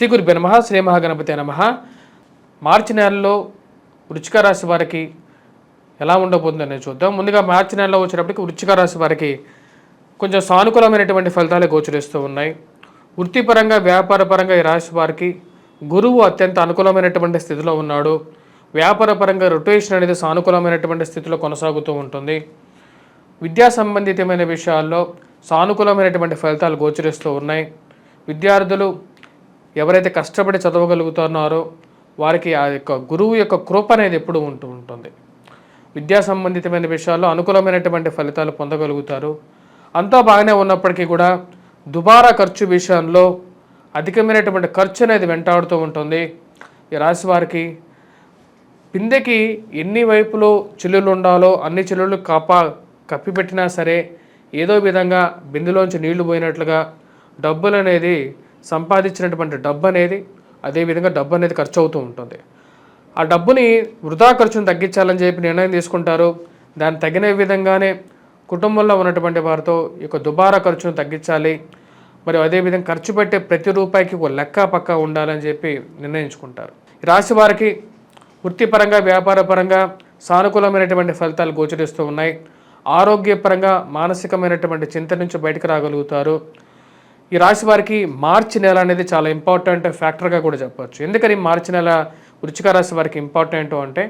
శ్రీ గురుభ్య నమ శ్రీ మహాగణపతి నమ. మార్చి నెలలో వృచ్చిక రాశి వారికి ఎలా ఉండబోతుందని చూద్దాం. ముందుగా మార్చి నెలలో వచ్చేటప్పటికి వృచ్చిక రాశి వారికి కొంచెం సానుకూలమైనటువంటి ఫలితాలు గోచరిస్తూ ఉన్నాయి. వృత్తిపరంగా వ్యాపారపరంగా ఈ రాశి వారికి గురువు అత్యంత అనుకూలమైనటువంటి స్థితిలో ఉన్నాడు. వ్యాపారపరంగా రొటేషన్ అనేది సానుకూలమైనటువంటి స్థితిలో కొనసాగుతూ ఉంటుంది. విద్యా సంబంధితమైన విషయాల్లో సానుకూలమైనటువంటి ఫలితాలు గోచరిస్తూ ఉన్నాయి. విద్యార్థులు ఎవరైతే కష్టపడి చదవగలుగుతున్నారో వారికి ఆ యొక్క గురువు యొక్క కృప అనేది ఎప్పుడు ఉంటూ ఉంటుంది. విద్యా సంబంధితమైన విషయాల్లో అనుకూలమైనటువంటి ఫలితాలు పొందగలుగుతారు. అంతా బాగానే ఉన్నప్పటికీ కూడా దుబారా ఖర్చు విషయంలో అధికమైనటువంటి ఖర్చు అనేది వెంటాడుతూ ఉంటుంది. ఈ రాశి వారికి పిందెకి ఎన్ని వైపులో చిల్లులు ఉండాలో అన్ని చిల్లులు కాపా కప్పిపెట్టినా సరే ఏదో విధంగా బిందులోంచి నీళ్ళు పోయినట్లుగా డబ్బులు అనేది సంపాదించినటువంటి డబ్బు అనేది అదేవిధంగా డబ్బు అనేది ఖర్చు అవుతూ ఉంటుంది. ఆ డబ్బుని వృధా ఖర్చును తగ్గించాలని చెప్పి నిర్ణయం తీసుకుంటారు. దాన్ని తగిన విధంగానే కుటుంబంలో ఉన్నటువంటి వారితో ఈ యొక్క దుబారా ఖర్చును తగ్గించాలి. మరి అదేవిధంగా ఖర్చు పెట్టే ప్రతి రూపాయికి ఒక లెక్క పక్క ఉండాలని చెప్పి నిర్ణయించుకుంటారు. రాశి వారికి వృత్తిపరంగా వ్యాపారపరంగా సానుకూలమైనటువంటి ఫలితాలు గోచరిస్తూ ఉన్నాయి. ఆరోగ్యపరంగా మానసికమైనటువంటి చింత నుంచి బయటకు రాగలుగుతారు. ఈ రాశి వారికి మార్చి నెల అనేది చాలా ఇంపార్టెంట్ ఫ్యాక్టర్గా కూడా చెప్పవచ్చు ఎందుకని మార్చి నెల వృచ్చిక రాశి వారికి ఇంపార్టెంట్ అంటే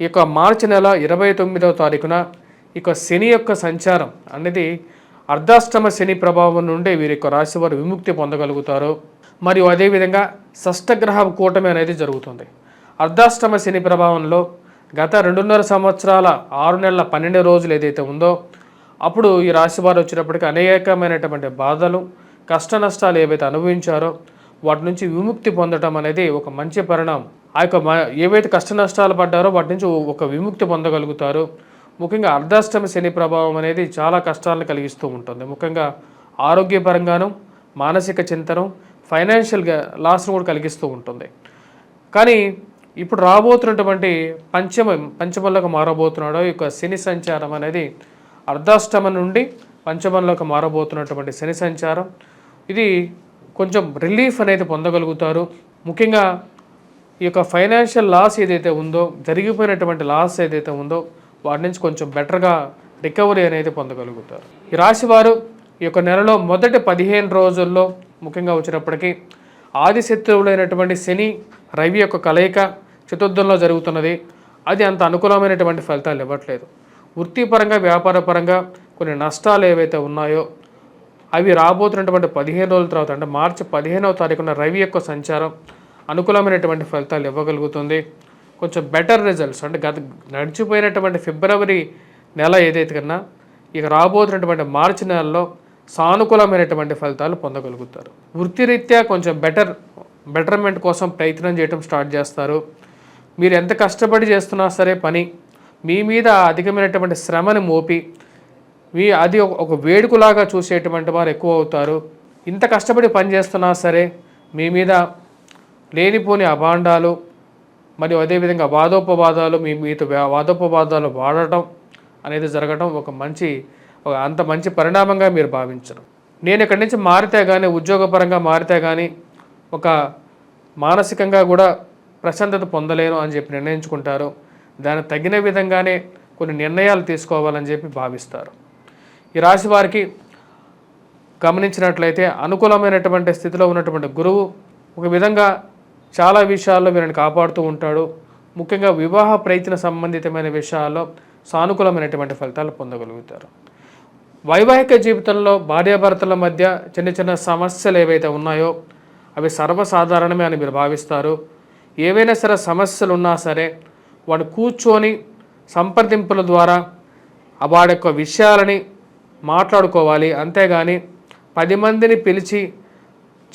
ఈ యొక్క మార్చి నెల ఇరవై తొమ్మిదవ తారీఖున ఈ యొక్క శని యొక్క సంచారం అనేది అర్ధాష్టమ శని ప్రభావం నుండి వీరి యొక్క రాశి వారు విముక్తి పొందగలుగుతారు. మరియు అదేవిధంగా షష్టగ్రహ కూటమి అనేది జరుగుతుంది. అర్ధాష్టమ శని ప్రభావంలో గత రెండున్నర సంవత్సరాల ఆరు నెలల పన్నెండు రోజులు ఏదైతే ఉందో అప్పుడు ఈ రాశి వారు వచ్చినప్పటికీ అనేకమైనటువంటి బాధలు కష్ట నష్టాలు ఏవైతే అనుభవించారో వాటి నుంచి విముక్తి పొందడం అనేది ఒక మంచి పరిణామం. ఆ యొక్క ఏవైతే కష్ట నష్టాలు పడ్డారో వాటి నుంచి ఒక విముక్తి పొందగలుగుతారు. ముఖ్యంగా అర్ధాష్టమి శని ప్రభావం అనేది చాలా కష్టాలను కలిగిస్తూ ఉంటుంది. ముఖ్యంగా ఆరోగ్యపరంగాను మానసిక చింతనం ఫైనాన్షియల్గా లాస్ను కూడా కలిగిస్తూ ఉంటుంది. కానీ ఇప్పుడు రాబోతున్నటువంటి పంచమ పంచమంలోకి మారబోతున్నాడో. ఈ యొక్క శని సంచారం అనేది అర్ధాష్టమ నుండి పంచమంలోకి మారబోతున్నటువంటి శని సంచారం. ఇది కొంచెం రిలీఫ్ అనేది పొందగలుగుతారు. ముఖ్యంగా ఈ యొక్క ఫైనాన్షియల్ లాస్ ఏదైతే ఉందో జరిగిపోయినటువంటి లాస్ ఏదైతే ఉందో వాటి నుంచి కొంచెం బెటర్గా రికవరీ అనేది పొందగలుగుతారు. ఈ రాశి వారు ఈ యొక్క నెలలో మొదటి పదిహేను రోజుల్లో ముఖ్యంగా వచ్చినప్పటికీ ఆదిశత్రువులైనటువంటి శని రవి యొక్క కలయిక చతుర్థంలో జరుగుతున్నది. అది అంత అనుకూలమైనటువంటి ఫలితాలు ఇవ్వట్లేదు. వృత్తిపరంగా వ్యాపారపరంగా కొన్ని నష్టాలు ఏవైతే ఉన్నాయో అవి రాబోతున్నటువంటి పదిహేను రోజుల తర్వాత అంటే మార్చి పదిహేనవ తారీఖున రవి యొక్క సంచారం అనుకూలమైనటువంటి ఫలితాలు ఇవ్వగలుగుతుంది. కొంచెం బెటర్ రిజల్ట్స్ అంటే గత నడిచిపోయినటువంటి ఫిబ్రవరి నెల ఏదైతే కన్నా ఇక రాబోతున్నటువంటి మార్చి నెలలో సానుకూలమైనటువంటి ఫలితాలు పొందగలుగుతారు. వృత్తిరీత్యా కొంచెం బెటర్ బెటర్మెంట్ కోసం ప్రయత్నం చేయడం స్టార్ట్ చేస్తారు. మీరు ఎంత కష్టపడి చేస్తున్నా సరే పని మీ మీద అధికమైనటువంటి శ్రమని మోపి అది ఒక- వేడుకలాగా చూసేటువంటి వారు ఎక్కువ అవుతారు. ఇంత కష్టపడి పని చేస్తున్నా సరే మీ మీద లేనిపోని అభాండాలు మరియు అదేవిధంగా వాదోపవాదాలు మీ మీతో వాదోపవాదాలు వాడటం అనేది జరగడం ఒక మంచి ఒక అంత మంచి పరిణామంగా మీరు భావించరు. నేను ఇక్కడి నుంచి మారితే కానీ ఉద్యోగపరంగా మారితే కానీ ఒక మానసికంగా కూడా ప్రశాంతత పొందలేను అని చెప్పి నిర్ణయించుకుంటారు. దానికి తగిన విధంగానే కొన్ని నిర్ణయాలు తీసుకోవాలని చెప్పి భావిస్తారు. ఈ రాశి వారికి గమనించినట్లయితే అనుకూలమైనటువంటి స్థితిలో ఉన్నటువంటి గురువు ఒక విధంగా చాలా విషయాల్లో వీరిని కాపాడుతూ ఉంటాడు. ముఖ్యంగా వివాహ ప్రయత్న సంబంధితమైన విషయాల్లో సానుకూలమైనటువంటి ఫలితాలు పొందగలుగుతారు. వైవాహిక జీవితంలో భార్యాభర్తల మధ్య చిన్న చిన్న సమస్యలు ఏవైతే ఉన్నాయో అవి సర్వసాధారణమే అని మీరు భావిస్తారు. ఏవైనా సరే సమస్యలు ఉన్నా సరే వాడు కూర్చొని సంప్రదింపుల ద్వారా ఆ వాడి యొక్క విషయాలని మాట్లాడుకోవాలి. అంతేగాని పది మందిని పిలిచి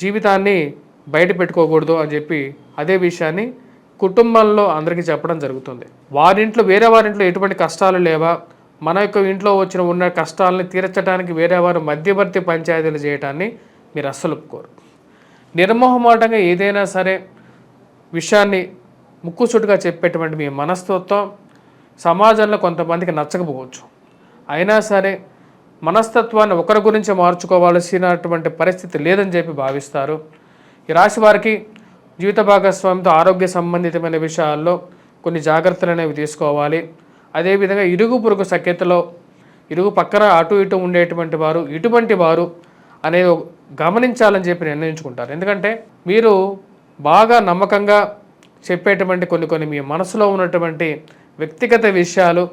జీవితాన్ని బయట పెట్టుకోకూడదు అని చెప్పి అదే విషయాన్ని కుటుంబంలో అందరికీ చెప్పడం జరుగుతుంది. వారింట్లో వేరే వారింట్లో ఎటువంటి కష్టాలు లేవా? మన యొక్క ఇంట్లో వచ్చిన ఉన్న కష్టాలని తీర్చడానికి వేరే వారు మధ్యవర్తి పంచాయతీలు చేయటాన్ని మీరు అస్సలు ఒప్పుకోరు. నిర్మోహమాటంగా ఏదైనా సరే విషయాన్ని ముక్కుసుటుగా చెప్పేటువంటి మీ మనస్తత్వం సమాజంలో కొంతమందికి నచ్చకపోవచ్చు. అయినా సరే మనస్తత్వాన్ని ఒకరి గురించి మార్చుకోవాల్సినటువంటి పరిస్థితి లేదని చెప్పి భావిస్తారు. ఈ రాశి వారికి జీవిత భాగస్వామితో ఆరోగ్య సంబంధితమైన విషయాల్లో కొన్ని జాగ్రత్తలు అనేవి తీసుకోవాలి. అదేవిధంగా ఇరుగు పొరుగు సఖ్యతలో ఇరుగు పక్కన అటు ఇటు ఉండేటువంటి వారు ఇటువంటి వారు అనేది గమనించాలని చెప్పి నిర్ణయించుకుంటారు. ఎందుకంటే మీరు బాగా నమ్మకంగా చెప్పేటువంటి కొన్ని కొన్ని మీ మనసులో ఉన్నటువంటి వ్యక్తిగత విషయాలు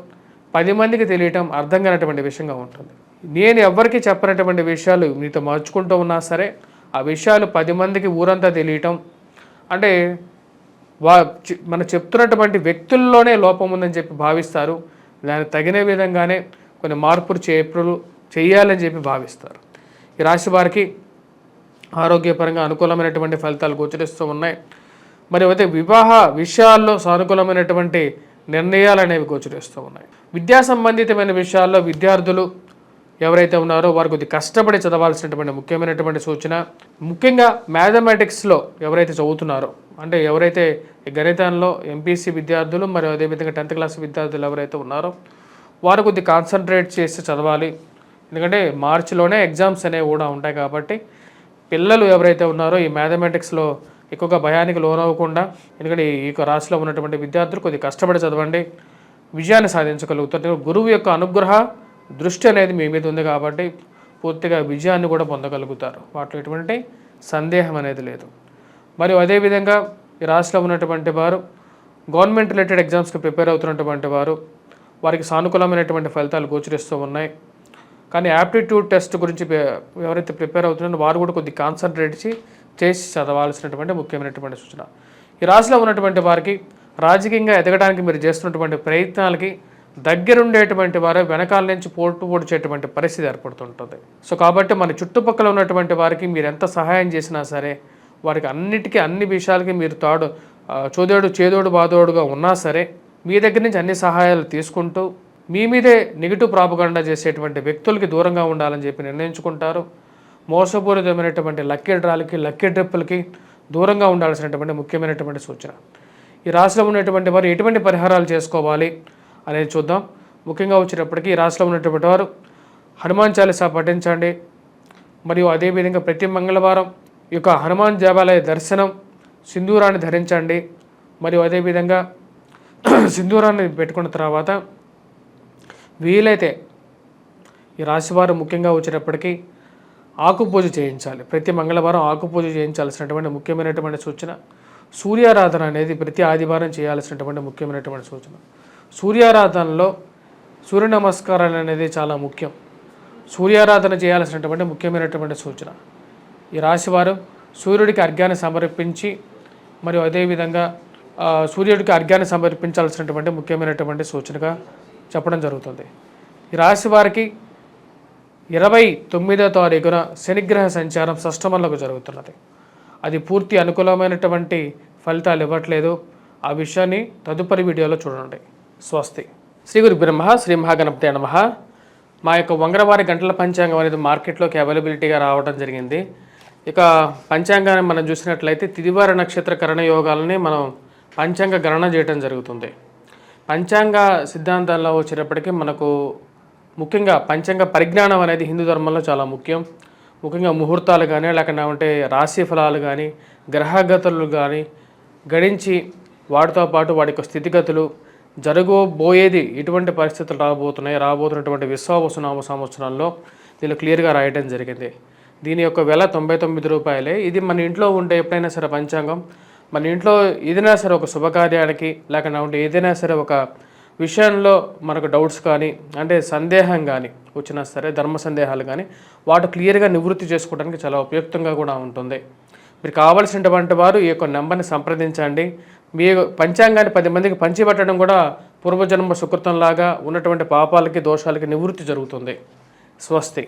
పది మందికి తెలియటం అర్థం కానటువంటి విషయంగా ఉంటుంది. నేను ఎవరికి చెప్పనటువంటి విషయాలు మీతో మార్చుకుంటూ ఉన్నా సరే ఆ విషయాలు పది మందికి ఊరంతా తెలియటం అంటే వా మనం చెప్తున్నటువంటి వ్యక్తుల్లోనే లోపం ఉందని చెప్పి భావిస్తారు. దానికి తగిన విధంగానే కొన్ని మార్పులు చేపులు చేయాలని చెప్పి భావిస్తారు. ఈ రాశి వారికి ఆరోగ్యపరంగా అనుకూలమైనటువంటి ఫలితాలు గోచరిస్తూ ఉన్నాయి. మరి అయితే వివాహ విషయాల్లో సానుకూలమైనటువంటి నిర్ణయాలు అనేవి గోచరిస్తూ ఉన్నాయి. విద్యా సంబంధితమైన విషయాల్లో విద్యార్థులు ఎవరైతే ఉన్నారో వారు కొద్ది కష్టపడి చదవాల్సినటువంటి ముఖ్యమైనటువంటి సూచన ముఖ్యంగా మ్యాథమెటిక్స్లో ఎవరైతే చదువుతున్నారో అంటే ఎవరైతే గణితంలో ఎంపీసీ విద్యార్థులు మరియు అదేవిధంగా టెన్త్ క్లాస్ విద్యార్థులు ఎవరైతే ఉన్నారో వారు కొద్ది కాన్సన్ట్రేట్ చేసి చదవాలి. ఎందుకంటే మార్చిలోనే ఎగ్జామ్స్ అనేవి కూడా ఉంటాయి కాబట్టి పిల్లలు ఎవరైతే ఉన్నారో ఈ మ్యాథమెటిక్స్లో ఎక్కువగా భయానికి లోనవ్వకుండా ఎందుకంటే ఈ యొక్క రాశిలో ఉన్నటువంటి విద్యార్థులు కొద్దిగా కష్టపడి చదవండి. విజయాన్ని సాధించగలుగుతారు గురువు యొక్క అనుగ్రహ దృష్టి అనేది మీ మీద ఉంది కాబట్టి పూర్తిగా విజయాన్ని కూడా పొందగలుగుతారు. వాటిలో ఎటువంటి సందేహం అనేది లేదు. మరియు అదేవిధంగా ఈ రాశిలో ఉన్నటువంటి వారు గవర్నమెంట్ రిలేటెడ్ ఎగ్జామ్స్కి ప్రిపేర్ అవుతున్నటువంటి వారు వారికి సానుకూలమైనటువంటి ఫలితాలు గోచరిస్తూ ఉన్నాయి. కానీ యాప్టిట్యూడ్ టెస్ట్ గురించి ఎవరైతే ప్రిపేర్ అవుతున్నారో వారు కూడా కొద్ది కాన్సన్ట్రేట్ చేసి చేసి చదవాల్సినటువంటి ముఖ్యమైనటువంటి సూచన. ఈ రాశిలో ఉన్నటువంటి వారికి రాజకీయంగా ఎదగడానికి మీరు చేస్తున్నటువంటి ప్రయత్నాలకి దగ్గరుండేటువంటి వారు వెనకాల నుంచి పోటు పొడిచేటువంటి పరిస్థితి ఏర్పడుతుంటుంది. సో కాబట్టి మన చుట్టుపక్కల ఉన్నటువంటి వారికి మీరు ఎంత సహాయం చేసినా సరే వారికి అన్నిటికీ అన్ని విషయాలకి మీరు తాడు చోదోడు చేదోడు బాదోడుగా ఉన్నా సరే మీ దగ్గర నుంచి అన్ని సహాయాలు తీసుకుంటూ మీ మీదే నెగిటివ్ ప్రాపగండా చేసేటువంటి వ్యక్తులకి దూరంగా ఉండాలని చెప్పి నిర్ణయించుకుంటారు. మోసపూరితమైనటువంటి లక్కీ డ్రాలకి లక్కీ డ్రిప్పులకి దూరంగా ఉండాల్సినటువంటి ముఖ్యమైనటువంటి సూచన. ఈ రాశిలో ఉన్నటువంటి వారు ఎటువంటి పరిహారాలు చేసుకోవాలి అనేది చూద్దాం. ముఖ్యంగా వచ్చేటప్పటికీ ఈ రాశిలో ఉన్నటువంటి వారు హనుమాన్ చాలీసా పఠించండి. మరియు అదేవిధంగా ప్రతి మంగళవారం ఈ యొక్క హనుమాన్ దేవాలయ దర్శనం సింధూరాన్ని ధరించండి. మరియు అదేవిధంగా సింధూరాన్ని పెట్టుకున్న తర్వాత వీలైతే ఈ రాశివారు ముఖ్యంగా వచ్చేటప్పటికీ ఆకుపూజ చేయించాలి. ప్రతి మంగళవారం ఆకుపూజ చేయించాల్సినటువంటి ముఖ్యమైనటువంటి సూచన. సూర్యారాధన అనేది ప్రతి ఆదివారం చేయాల్సినటువంటి ముఖ్యమైనటువంటి సూచన. సూర్యారాధనలో సూర్య నమస్కారాలు అనేది చాలా ముఖ్యం. సూర్యారాధన చేయాల్సినటువంటి ముఖ్యమైనటువంటి సూచన. ఈ రాశివారు సూర్యుడికి అర్ఘ్యాన్ని సమర్పించి మరియు అదేవిధంగా సూర్యుడికి అర్ఘ్యాన్ని సమర్పించాల్సినటువంటి ముఖ్యమైనటువంటి సూచనగా చెప్పడం జరుగుతుంది. ఈ రాశి వారికి ఇరవై తొమ్మిదో తారీఖున శనిగ్రహ సంచారం షష్టమంలోకి జరుగుతున్నది. అది పూర్తి అనుకూలమైనటువంటి ఫలితాలు ఇవ్వట్లేదు. ఆ విషయాన్ని తదుపరి వీడియోలో చూడండి. స్వస్తి. శ్రీ గురు బ్రహ్మ శ్రీ మహాగణపతి నమ. మా యొక్క వంగరవారి గంటల పంచాంగం అనేది మార్కెట్లోకి అవైలబిలిటీగా రావడం జరిగింది. ఇక పంచాంగాన్ని మనం చూసినట్లయితే తిదివార నక్షత్ర కరణ యోగాలని మనం పంచాంగ గణన చేయడం జరుగుతుంది. పంచాంగ సిద్ధాంతాల్లో వచ్చేటప్పటికీ మనకు ముఖ్యంగా పంచాంగ పరిజ్ఞానం అనేది హిందూ ధర్మంలో చాలా ముఖ్యం. ముఖ్యంగా ముహూర్తాలు కానీ లేకుండా రాశి ఫలాలు కానీ గ్రహగతులు కానీ గడించి వాటితో పాటు వాడి యొక్క స్థితిగతులు జరగబోయేది ఎటువంటి పరిస్థితులు రాబోతున్నాయి. రాబోతున్నటువంటి విశ్వావసునామ సంవత్సరంలో దీనిలో క్లియర్గా రాయడం జరిగింది. దీని యొక్క వెల తొంభై తొమ్మిది రూపాయలే. ఇది మన ఇంట్లో ఉండే ఎప్పుడైనా సరే పంచాంగం. మన ఇంట్లో ఏదైనా సరే ఒక శుభకార్యానికి లేకుండా ఏదైనా సరే ఒక విషయంలో మనకు డౌట్స్ కానీ అంటే సందేహం కానీ వచ్చినా సరే ధర్మ సందేహాలు కానీ వాటి క్లియర్గా నివృత్తి చేసుకోవడానికి చాలా ఉపయుక్తంగా కూడా ఉంటుంది. మీరు కావలసినటువంటి వారు ఈ యొక్క నెంబర్ని సంప్రదించండి. మీ పంచాంగాన్ని పది మందికి పంచిపెట్టడం కూడా పూర్వజన్మ సుకృతంలాగా ఉన్నటువంటి పాపాలకి దోషాలకి నివృత్తి జరుగుతుంది. స్వస్తి.